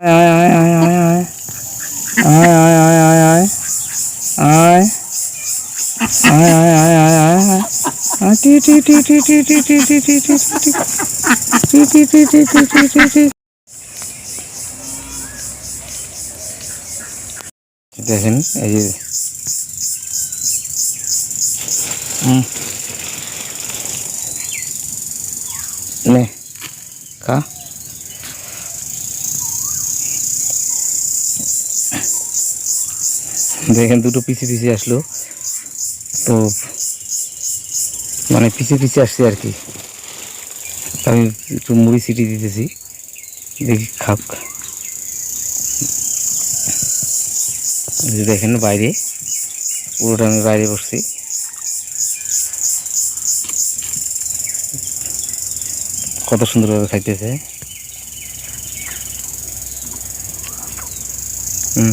আয় আয় আয় আয় আয় আয় আয় আয় আয় আয় আয় আয় আয় আয় আয় আয় আয় আয় টি টি টি টি টি টি টি টি টি টি টি টি টি টি টি টি টি টি দেখেন এই যে হুম নে খা দেখেন দুটো পিছে পিছে আসলো। তো মানে পিছে পিছে আসছে আর কি। আমি একটু মুড়ি সিটি দিতেছি। দেখি যে দেখেন বাইরে। পুরোটা আমি বাইরে বসছি। কত সুন্দরভাবে খাইতেছে। হুম।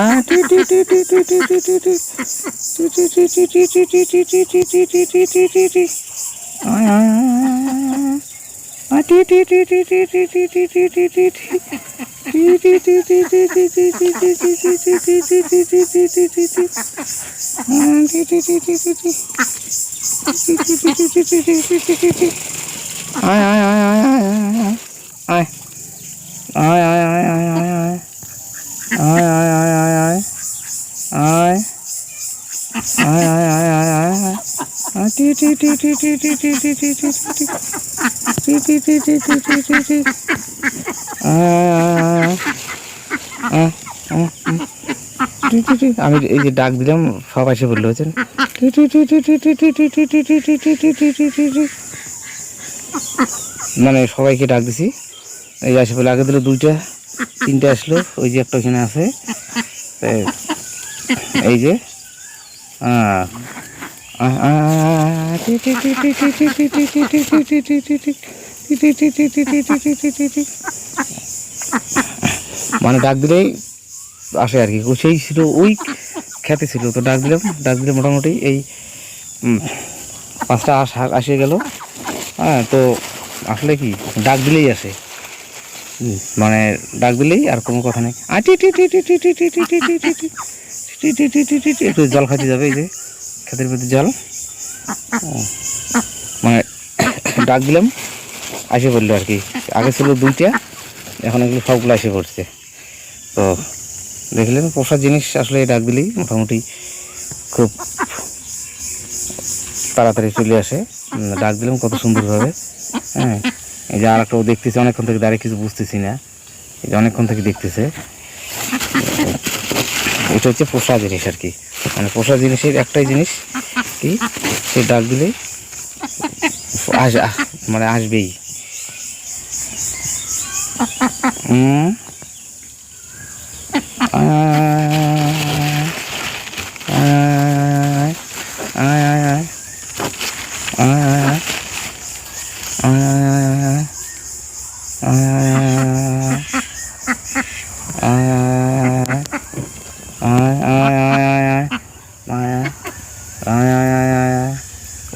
quá ai ai ai ai ai ai ai আয় আয় আয় আয় আয় আয় আয় আয় আয় আয় আয় আয় আয় টি টি টি টি টি টি টি টি টি টি টি টি টি টি টি টি টি টি টি আমি এই যে ডাক দিলাম সব এসে বলল হচ্ছেন মানে সবাইকে ডাক দিছি এই আসে বলে আগে দিল দুইটা তিনটে আসলো ওই যে একটা ওখানে আছে এই যে মানে ডাক দিলেই আসে আর কি সেই ছিল ওই খ্যাতি ছিল তো ডাক দিলাম ডাক দিলে মোটামুটি এই পাঁচটা আস আসে গেল হ্যাঁ তো আসলে কি ডাক দিলেই আসে মানে ডাক দিলেই আর কোনো কথা নেই আ টি টি টি টি টি টি টি টি টি টি টি টি টি টি টি টি টি টি একটু জল খাইতে যাবে এই যে খেতের প্রতি জল মানে ডাক দিলাম আসে পড়ল আর কি আগে ছিল দুইটা এখন এগুলো সবগুলো এসে পড়ছে তো দেখলেন পোষা জিনিস আসলে ডাক দিলেই মোটামুটি খুব তাড়াতাড়ি চলে আসে ডাক দিলাম কত সুন্দরভাবে হ্যাঁ এই যে আর একটা ও দেখতেছে অনেকক্ষণ থেকে দাঁড়িয়ে কিছু বুঝতেছি না এই যে অনেকক্ষণ থেকে দেখতেছে এটা হচ্ছে পোষা জিনিস আর কি মানে পোষা জিনিসের একটাই জিনিস কি সে ডাক দিলেই আস মানে আসবেই আয় আয় আয় আয় আয়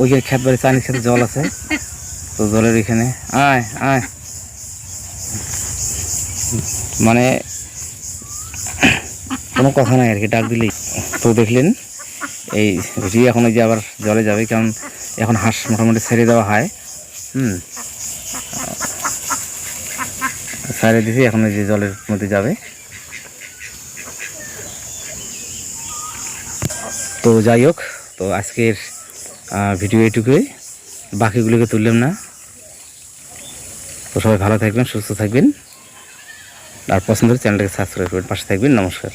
ওইখানে খেত বাড়ি চাইনিজ খেতে জল আছে। তো জলের এখানে। আয় আয়। মানে কোনো কথা নাই আর কি, ডাক দিলেই। তো দেখলেন, এই রি এখন ওই যে আবার জলে যাবে, কারণ এখন হাঁস মোটামুটি ছেড়ে দেওয়া হয়। হুম। ছেড়ে দিছি, এখন যে জলের মধ্যে যাবে। তো যাই হোক, তো আজকের ভিডিও এটুকুই। বাকিগুলোকে তুললাম না। তো সবাই ভালো থাকবেন, সুস্থ থাকবেন। আর পছন্দ হলে চ্যানেলটাকে সাবস্ক্রাইব করবেন পাশে থাকবেন। নমস্কার।